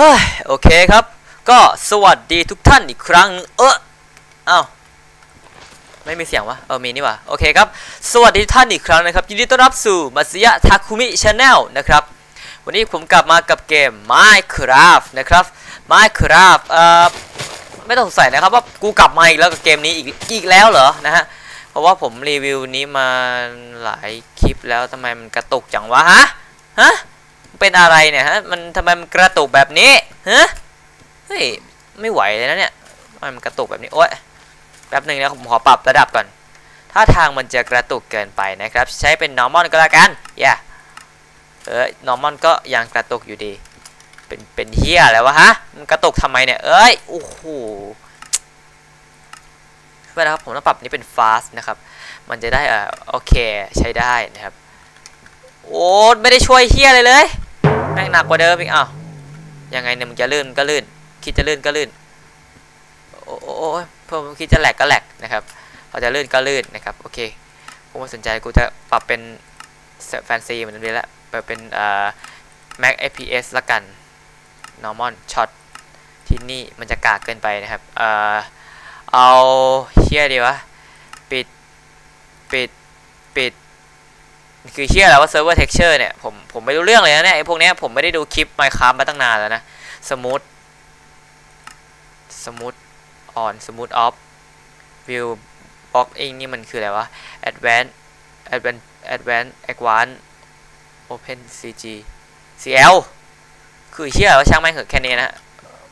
ฮ้ยโอเคครับ ก็สวัสดีทุกท่านอีกครั้ง เอออ้าวไม่มีเสียงวะเออมีนี่วะโอเคครับ สวัสดีท่านอีกครั้งนะครับ ยินดีต้อนรับสู่มัสยะทาคุมิชาแนลนะครับ วันนี้ผมกลับมากับเกม Minecraft นะครับ Minecraft เอ่อไม่ต้องสงสัยนะครับว่ากูกลับมาอีกแล้วกับเกมนี้อีกอีกแล้วเหรอนะฮะเพราะว่าผมรีวิวนี้มาหลายคลิปแล้วทำไมมันกระตุกจังวะฮะฮะ เป็นอะไรเนี่ยฮะ มันทำไมมันกระตุกแบบนี้ฮะเฮ้ย ไม่ไหวเลยนะเนี่ยทำไมมันกระตุกแบบนี้ โอ๊ยแป๊บหนึ่งนะผมขอปรับระดับก่อน ถ้าทางมันจะกระตุกเกินไปนะครับ ใช้เป็น normal ก็แล้วกันอย่าเออ normal ก็ยังกระตุกอยู่ดี เป็น เป็นเฮียแล้ววะฮะ มันกระตุกทำไมเนี่ย เอ้ย โอ้โหเพื่ครับผมต้องปรับนี้เป็น fast นะครับ มันจะได้เออโอเค ใช้ได้นะครับ โอ้ไม่ได้ช่วยเฮียเลยเลยแม่งหนักกว่าเดิมอีกอ้าวยังไงเนี่ยมึงจะลื่นก็ลื่น คิดจะลื่นก็ลื่นโอ้โอ้เพิ่มคิดจะแหลกก็แหลกนะครับพอจะลื่นก็ลื่นนะครับโอเคกูไม่สนใจกูจะปรับเป็นแฟนซีเหมือนเดิมแล้วปรับเป็นเอ่อ Max FPS ละกัน Normal Shot ที่นี่มันจะกากเกินไปนะครับเอ่อเอาเฮียดีวะ ปิด ปิด ปิด คือเชื่อแล้วว่า server texture เจอร์เนี่ยผมผมไม่รู้เรื่องเลยนะเนี่ยไอพวกเนี้ยผมไม่ได้ดูคลิป Minecraft มาตั้งนานแล้วนะ smooth smooth on smooth off view box เองนี่มันคืออะไรวะ advanced advanced advanced advanced open cg cl คือเชื่อว่าช่างแม่เหอะแค่นี้นะ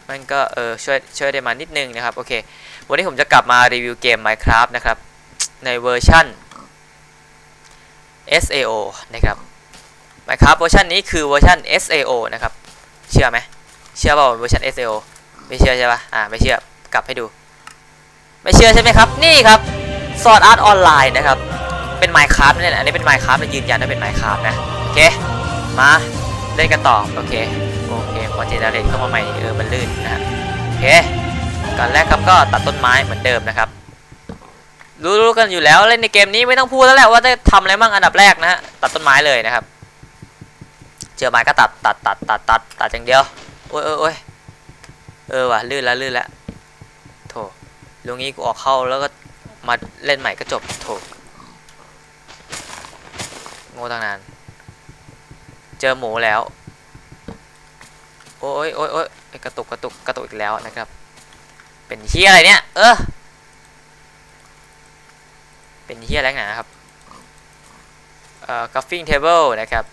มันก็เออช่วยช่วยได้มานิดนึงนะครับ โอเค วันนี้ผมจะกลับมารีวิวเกม Minecraft นะครับ ในเวอร์ชัน SAO นะครับ Minecraft เวอร์ชันนี้คือเวอร์ชัน SAO นะครับ เชื่อไหมเชื่อเปล่าเวอร์ชัน SAO ไม่เชื่อใช่ปะอ่าไม่เชื่อกลับให้ดู ไม่เชื่อใช่ไหมครับ นี่ครับ Sword Art Online นะครับ เป็น Minecraft นี่แหละอันนี้เป็น Minecraft มันยืนยันว่าเป็น Minecraft นะ โอเค มาเล่นกันต่อ โอเค โอเคพอเจเนเรตเข้ามาใหม่เออมันลื่นนะฮะโอเคก่อนแรกครับก็ตัดต้นไม้เหมือนเดิมนะครับ รู้ๆกันอยู่แล้วเล่นในเกมนี้ไม่ต้องพูดแล้วแหละว่าจะทำอะไรบ้างอันดับแรกนะฮะตัดต้นไม้เลยนะครับ เจอไม้ก็ตัดตัดตัดตัดตัดตัดอย่างเดียวโอ้ยโอ้ยโอ้ยเออว่ะลื่นแล้วลื่นแล้วโถลุงนี้กูออกเข้าแล้วก็มาเล่นใหม่ก็จบโถโง่ตั้งนานเจอหมูแล้ว โอ้ยโอ้ยโอ้ยกระตุกกระตุกกระตุกอีกแล้วนะครับ เป็นเฮียอะไรเนี่ย เออ เป็นเฮียอะไรนะครับเอ่อ gaffing table นะครับ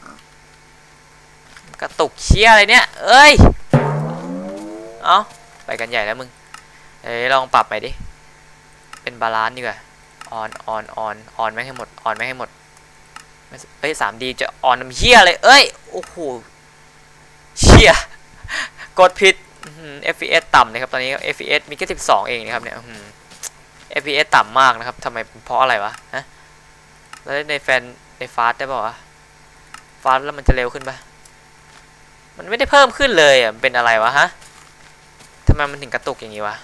กระตุกเชียอะไรเนี่ย เอ้ย เอาไปกันใหญ่แล้วมึง เอ้ยลองปรับไปดิ เป็นบาลานซ์ดีกว่าออนออนออนออนไม่ให้หมดออนไม่ให้หมดเอ้ยสามดีจะออนน้ำเฮียเลย เอ้ย โอ้โหเชียกดผิด FPS ต่ำนะครับ ตอนนี้ FPS มีแค่ 12 เองนะครับเนี่ย FPS ต่ำมากนะครับทำไมเพราะอะไรวะฮะแล้วในแฟนในฟาสได้ป่าวะฟาสแล้วมันจะเร็วขึ้นปะมันไม่ได้เพิ่มขึ้นเลยอะเป็นอะไรวะฮะทำไมมันถึงกระตุกอย่างนี้วะ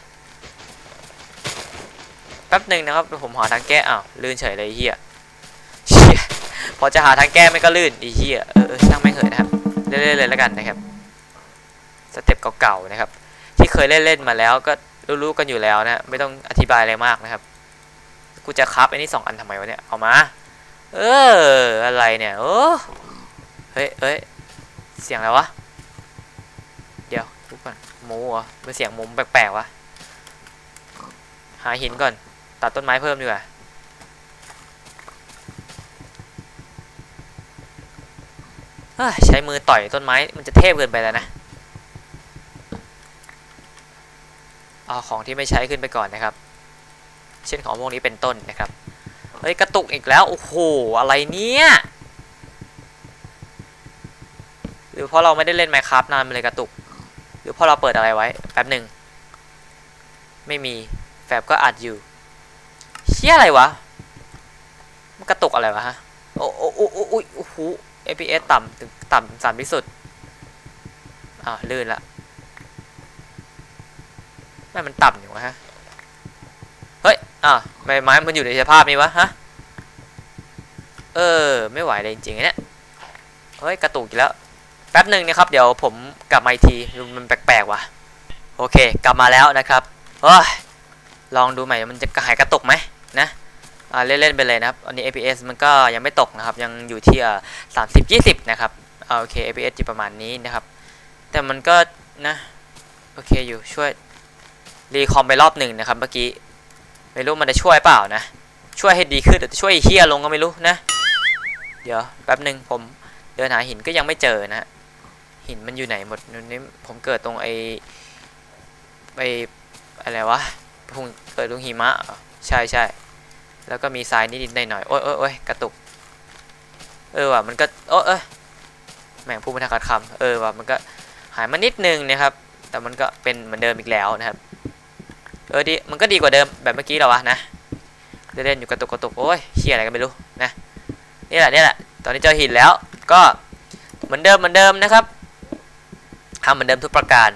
แป๊บหนึ่งนะครับผมหาทางแก้อ้าวลื่นเฉยเลยเฮียเชี่ยพอจะหาทางแก้ไม่ก็ลื่นอีเฮียเออช่างไม่เหอะนะครับเล่นๆเลยแล้วกันนะครับสเต็ปเก่าๆนะครับ ที่เคยเล่นๆมาแล้วก็ รู้ๆกันอยู่แล้วนะ ไม่ต้องอธิบายอะไรมากนะครับ กูจะคับไอ้นี่สองอันทำไมวะเนี่ย เอามา เออ อะไรเนี่ยโอ้เฮ้ยเฮ้ย เสียงอะไรวะ เดี๋ยวดูก่อนหมูเหรอเป็นเสียงหมูแปลกๆวะ หาหินก่อน ตัดต้นไม้เพิ่มดีกว่าใช้มือต่อยต้นไม้มันจะเทพเกินไปแล้วนะ เอาของที่ไม่ใช้ขึ้นไปก่อนนะครับ เช่นของพวกนี้เป็นต้นนะครับเฮ้ยกระตุกอีกแล้วโอ้โหอะไรเนี่ยหรือเพราะเราไม่ได้เล่น Minecraft นานมันเลยกระตุก หรือเพราะเราเปิดอะไรไว้แป๊บหนึ่งไม่มีแฟบก็อัดอยู่เชี่ยอะไรวะมันกระตุกอะไรวะฮะโอ้โอ้โอ้โอ้โอ้โห FPS ต่ำถึงต่ำต่ำที่สุดอ่าลื่นละ แม่มันต่ำอยู่วะฮะ เฮ้ย อะใบไม้มันอยู่ในสภาพนี้วะฮะ เออ ไม่ไหวเลยจริงๆเนี่ย เฮ้ย กระตุกอีกแล้ว แป๊บหนึ่งนะครับ เดี๋ยวผมกลับมาอีกทีดูมันแปลกๆว่ะ โอเค กลับมาแล้วนะครับเฮ้ย ลองดูใหม่ มันจะหายกระตุกไหมนะอ่าเล่นๆไปเลยนะครับ อันนี้ APS มันก็ยังไม่ตกนะครับ ยังอยู่ที่สามสิบยี่สิบนะครับอ่าโอเค APS อยู่ประมาณนี้นะครับ แต่มันก็นะ โอเคอยู่ช่วย รีคอมไปรอบหนึ่งนะครับเมื่อกี้ ไม่รู้มันจะช่วยเปล่านะ ช่วยให้ดีขึ้นหรือจะช่วยเฮียลงก็ไม่รู้นะ เดี๋ยวแป๊บหนึ่งผมเดินหาหินก็ยังไม่เจอนะหินมันอยู่ไหนหมดนี่ผมเกิดตรงไอไออะไรวะผมเกิดตรงหิมะใช่ใช่แล้วก็มีทรายนิดๆหน่อยๆโอ้ยโอ้ยโอ้ยกระตุก เออว่ะมันก็โอ้ยเอ้ยแม่งพูดไม่ทันขาดคำเออว่ะมันก็หายมานิดนึงนะครับ แต่มันก็เป็นเหมือนเดิมอีกแล้วนะครับ เออดีมันก็ดีกว่าเดิมแบบเมื่อกี้แล้วะนะเล่นอยู่กระตุกกระตุกโอ้ยเชี่ยอะไรกันไม่รู้นะนี่แหละนี่แหละตอนนี้เจอหินแล้วก็เหมือนเดิมเหมือนเดิมนะครับทำเหมือนเดิมทุกประการ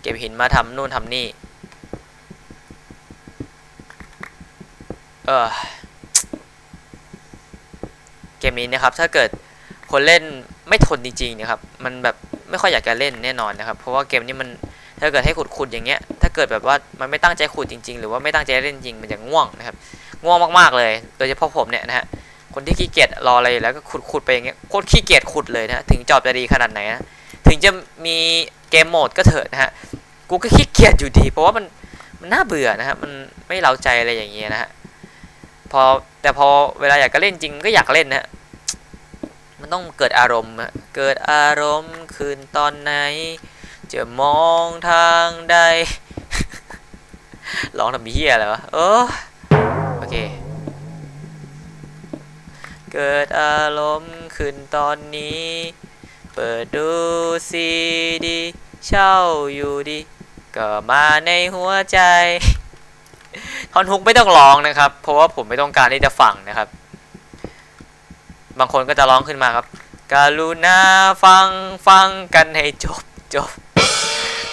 เก็บหินมาทำนู่นทำนี่เออเกมนี้นะครับถ้าเกิดคนเล่นไม่ทนจริงๆนะครับ มันแบบไม่ค่อยอยากจะเล่นแน่นอนนะครับ เพราะว่าเกมนี้มันถ้าเกิดให้ขุดๆอย่างเงี้ย เกิดแบบว่ามันไม่ตั้งใจขุดจริง ๆ หรือว่าไม่ตั้งใจเล่นจริงมันจะง่วงนะครับง่วงมากๆเลย โดยเฉพาะผมเนี่ยนะฮะคนที่ขี้เกียจรออะไรแล้วก็ขุดขุดไปอย่างเงี้ยโคตรขี้เกียจขุดเลยนะถึงจอบจะดีขนาดไหนนะถึงจะมีเกมโหมดก็เถอะนะฮะกูก็ขี้เกียจอยู่ดี เพราะว่ามันมันน่าเบื่อนะฮะมันไม่เล้าใจอะไรอย่างเงี้ยนะฮะพอแต่พอเวลาอยากจะเล่นจริงก็อยากเล่นนะฮะมันต้องเกิดอารมณ์เกิดอารมณ์คืนตอนไหน จะมองทางใด ร้องทำเหี้ยอะไรวะเออโอเค เกิดอารมณ์ขึ้นตอนนี้ เปิดดูซีดีเช่าอยู่ดี ก็มาในหัวใจท่อนฮุกไม่ต้องร้องนะครับ เพราะว่าผมไม่ต้องการที่จะฟังนะครับ บางคนก็จะร้องขึ้นมาครับกรุณาฟังฟังกันให้จบจบ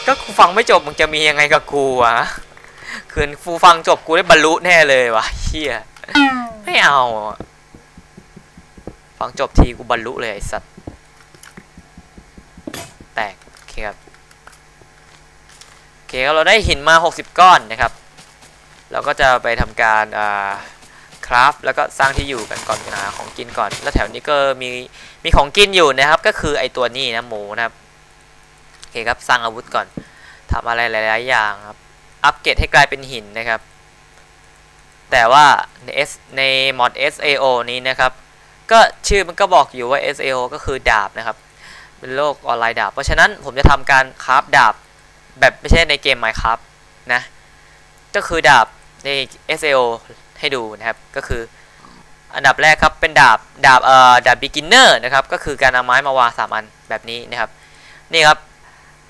ก็ฟังไม่จบมึงจะมียังไงกับกูวะ คืนฟูฟังจบกูได้บรรลุแน่เลยวะเฮียไม่เอาฟังจบทีกูบรรลุเลยไอ้สัตว์แตกโอเคครับโอเคครับเราได้หินมา 60 ก้อนนะครับ เราก็จะไปทำการอ่าคราฟแล้วก็สร้างที่อยู่กันก่อนหาของกินก่อน แล้วแถวนี้ก็มีมีของกินอยู่นะครับ ก็คือไอตัวนี้นะหมูนะครับโอเคครับสร้างอาวุธก่อนทำอะไรหลาย ๆ อย่างครับ อัปเกรดให้กลายเป็นหินนะครับ แต่ว่าใน S ในมอด SAO นี้นะครับ ก็ชื่อมันก็บอกอยู่ว่า SAO ก็คือดาบนะครับ เป็นโลกออนไลน์ดาบ เพราะฉะนั้นผมจะทำการคราฟดาบแบบไม่ใช่ในเกม Minecraft นะ ก็คือดาบใน SAO ให้ดูนะครับ ก็คืออันดับแรกครับเป็นดาบดาบเอ่อดาบ beginner นะครับ ก็คือการเอาไม้มาวางสามอันแบบนี้นะครับ นี่ครับ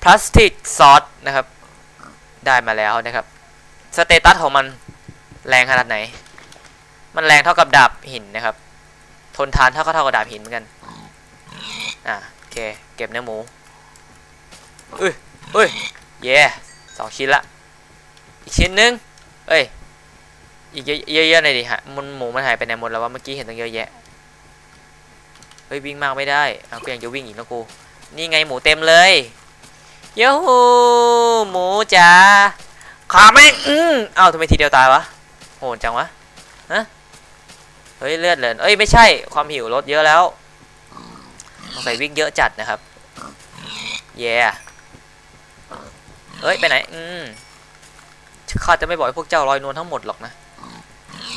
พลาสติกซอสนะครับ ได้มาแล้วนะครับสเตตัสของมันแรงขนาดไหน มันแรงเท่ากับดาบหินนะครับ ทนทานเท่าก็เท่ากับดาบหินเหมือนกัน อะโอเค เก็บเนื้อหมูเอ้ยเอ้ยเย่สองชิ้นละ อีกชิ้นนึง เอ้ย อีกเยอะๆหน่อยดิฮะมันหมูมันหายไปไหนหมดแล้วว่าเมื่อกี้เห็นตั้งเยอะแยะ เฮ้ยวิ่งมากไม่ได้เอาก็ยังจะวิ่งอีกนะกู นี่ไงหมูเต็มเลยยูฮู หมูจ๋าขาแม่งอืมเอ้าทำไมทีเดียวตายวะโหดจังวะฮะเฮ้ยเลือดเหลือเอ้ยไม่ใช่ความหิวลดเยอะแล้วสงสัยวิ่งเยอะจัดนะครับเย่เอ้ยไปไหนอืมข้าจะไม่บอกให้พวกเจ้าลอยนวลทั้งหมดหรอกนะ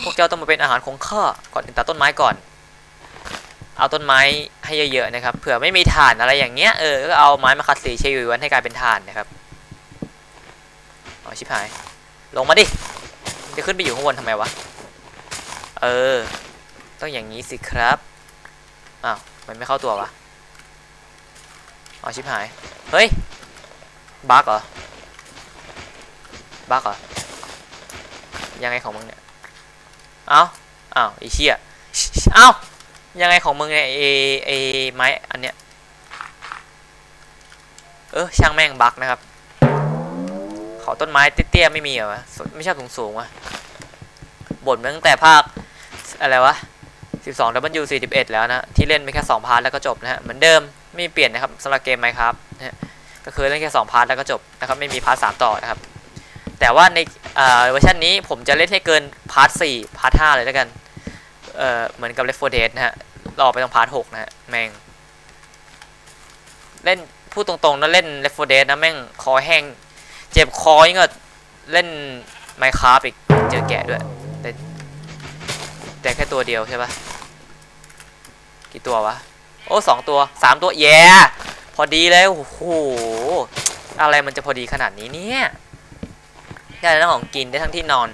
พวกเจ้าต้องมาเป็นอาหารของข้าก่อนตัดต้นไม้ก่อน เอาต้นไม้ให้เยอะๆนะครับ เผื่อไม่มีถ่านอะไรอย่างเงี้ย เออ ก็เอาไม้มาคัดสีเชยวันให้กลายเป็นถ่านนะครับ อ๋อชิบหาย ลงมาดิ จะขึ้นไปอยู่ข้างบนทำไมวะ เออ ต้องอย่างนี้สิครับ อ้าว มันไม่เข้าตัววะ อ๋อชิบหาย เฮ้ย บั๊กเหรอ บั๊กเหรอ ยังไงของมึงเนี่ย เอ้าอ้าวไอ้เชี่ยเอ้ายังไงของมึงเนี่ยไอ้ไอ้ไม้อันเนี้ย เออช่างแม่งบั๊กนะครับ ขาต้นไม้เตี้ยๆไม่มีเหรอวะไม่ใช่สูงๆวะบ่นมาตั้งแต่ภาคอะไรวะ 12 W 41แล้วนะ ที่เล่นไปแค่ 2 พาร์ทแล้วก็จบนะฮะ เหมือนเดิมไม่เปลี่ยนนะครับสำหรับเกมไมครับนะฮะก็คือเล่นแค่สองพาร์ทแล้วก็จบนะครับ ไม่มีพาร์ทสามต่อนะครับ แต่ว่าในเวอร์ชันนี้ผมจะเล่นให้เกินพาร์ทสี่พาร์ทห้าเลยแล้วกัน เอ่อ เหมือนกับ Left 4 Dead นะฮะ รอไปตรงพาร์ทหกนะฮะ แม่ง เล่นพูดตรงๆนะเล่น Left 4 Dead นะแม่งคอแห้ง เจ็บคอยิ่งกว่าเล่น Minecraft อีกเจอแกะด้วย แต่แต่แค่ตัวเดียวใช่ปะกี่ตัววะ โอ้สองตัวสามตัวแย่พอดีเลยโอ้โหอะไรมันจะพอดีขนาดนี้เนี่ย ได้ทั้งของกินได้ทั้งที่นอน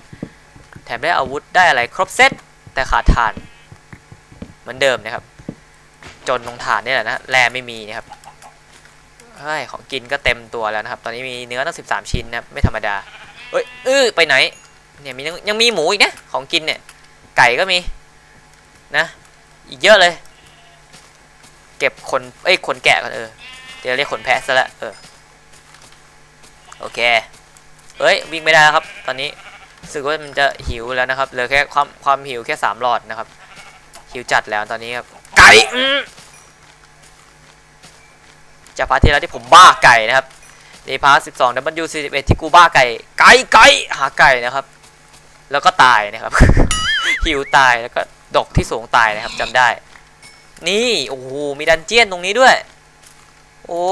แถมได้อาวุธได้อะไรครบเซตแต่ขาดฐาน เหมือนเดิมนะครับ จนตรงฐานนี่แหละนะแร่ไม่มีนะครับ เฮ้ยของกินก็เต็มตัวแล้วนะครับ ตอนนี้มีเนื้อตั้ง 13 ชิ้นนะครับไม่ธรรมดาเอ้ยเออไปไหนเนี่ยมียังมีหมูอีกนะของกินเนี่ย ไก่ก็มีนะ อีกเยอะเลย เก็บคนเอ้ยคนแกะก่อนเออเดี๋ยวเรียกคนแพะซะละเออโอเคเอ้ยวิ่งไม่ได้แล้วครับ ตอนนี้รู้สึกว่ามันจะหิวแล้วนะครับเหลือแค่ความความหิวแค่สามหลอดนะครับหิวจัดแล้วตอนนี้ครับไก่อืม จากพาร์ทที่แล้วที่ผมบ้าไก่นะครับในพาร์ทสิบสอง W สี่สิบเอ็ดที่กูบ้าไก่ ไก่ไก่หาไก่นะครับ แล้วก็ตายนะครับ หิวตายแล้วก็ดกที่สูงตายนะครับจำได้ นี่โอ้โหมีดันเจียนตรงนี้ด้วย โอ้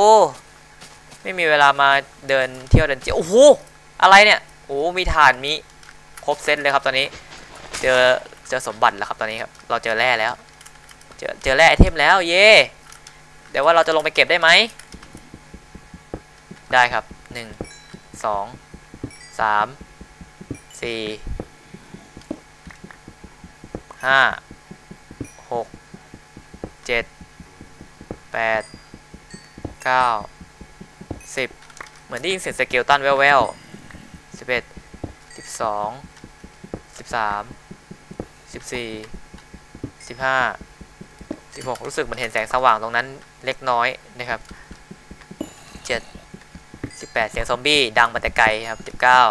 ไม่มีเวลามาเดินเที่ยวดันเจียนโอ้โหอะไรเนี่ยโอ้มีฐานมีครบเซตเลยครับตอนนี้ เจอเจอสมบัติแล้วครับตอนนี้ครับเราเจอแร่แล้ว เจอเจอแร่ไอเทมแล้วเย่ เดี๋ยวว่าเราจะลงไปเก็บได้ไหม ได้ครับหนึ่งสองสามสี่ห้าหกเจ็ดแปดเก้าสิบเหมือนได้ยินเสียงสเกลตันแว่วๆสิบเอ็ด สิบหกรู้สึกเหมือนเห็นแสงสว่างตรงนั้นเล็กน้อยนะครับเจ็ดสิบแปดเสียงซอมบี้ดังมาแต่ไกลครับสิบเก้า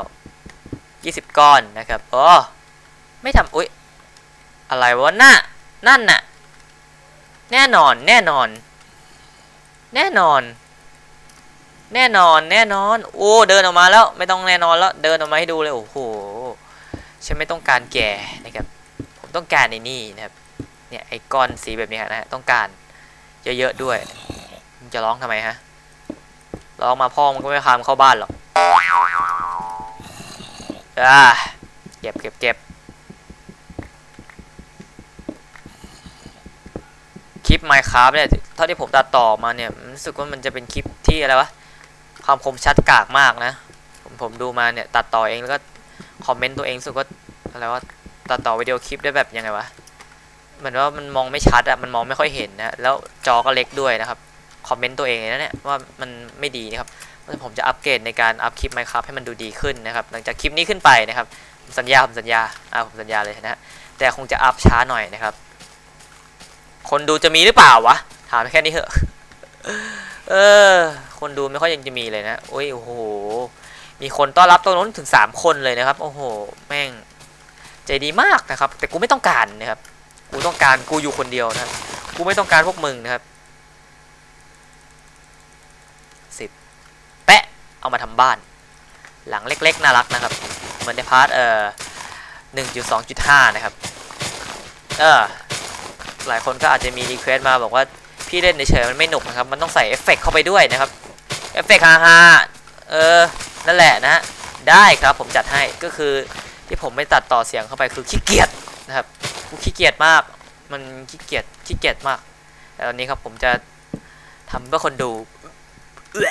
ยี่สิบก้อนนะครับโอ้ไม่ทำอุ๊ย อะไรวะน่ะนั่นน่ะ แน่นอน แน่นอน แน่นอน แน่นอน แน่นอน โอ้ เดินออกมาแล้ว ไม่ต้องแน่นอนแล้ว เดินออกมาให้ดูเลย โอ้โห ฉันไม่ต้องการแก่นะครับ ผมต้องการในนี่นะครับ เนี่ยไอ้ก้อนสีแบบนี้นะฮะต้องการเยอะๆด้วยมึงจะร้องทำไมฮะร้องมาพ่อมันก็ไม่พามเข้าบ้านหรอกอ่าเก็บเก็บเก็บคลิป Minecraft เนี่ยเท่าที่ผมตัดต่อมาเนี่ยรู้สึกว่ามันจะเป็นคลิปที่อะไรวะความคมชัดกากมากนะ ผมผมดูมาเนี่ยตัดต่อเองแล้วก็คอมเมนต์ตัวเองรู้สึกว่าอะไรว่าตัดต่อวิดีโอคลิปได้แบบยังไงวะ เหมือนว่ามันมองไม่ชัดอะมันมองไม่ค่อยเห็นนะแล้วจอก็เล็กด้วยนะครับคอมเมนต์ตัวเองเลยนะเนี่ยว่ามันไม่ดีนะครับผมจะอัปเกรดในการอัพคลิป Minecraft ให้มันดูดีขึ้นนะครับ หลังจากคลิปนี้ขึ้นไปนะครับสัญญาผมสัญญาอ่าผมสัญญาเลยนะฮะแต่คงจะอัพช้าหน่อยนะครับ คนดูจะมีหรือเปล่าวะถามแค่นี้เถอะเออ คนดูไม่ค่อยยังจะมีเลยนะโอ้ยโอ้โหมีคนต้อนรับตรงนู้นถึงสามคนเลยนะครับ โอ้โห แม่ง ใจดีมากนะครับ แต่กูไม่ต้องการนะครับ กูต้องการกูอยู่คนเดียวนะครับกูไม่ต้องการพวกมึงนะครับสิบแปะเอามาทำบ้าน หลังเล็กๆ น่ารักนะครับ เหมือนในพาร์ทเอ่อหนึ่งจุดสองจุดห้านะครับ เออหลายคนก็อาจจะมีรีเควสต์มาบอกว่าพี่เล่นเฉยๆมันไม่หนุกนะครับ มันต้องใส่เอฟเฟกต์เข้าไปด้วยนะครับ เอฟเฟกต์ฮาฮาเออ นั่นแหละนะ ได้ครับผมจัดให้ ก็คือที่ผมไม่ตัดต่อเสียงเข้าไปคือขี้เกียจนะครับ กูขี้เกียจมาก มันขี้เกียจขี้เกียจมากแต่ตอนนี้ครับผมจะทำเพื่อคนดูเอื้อ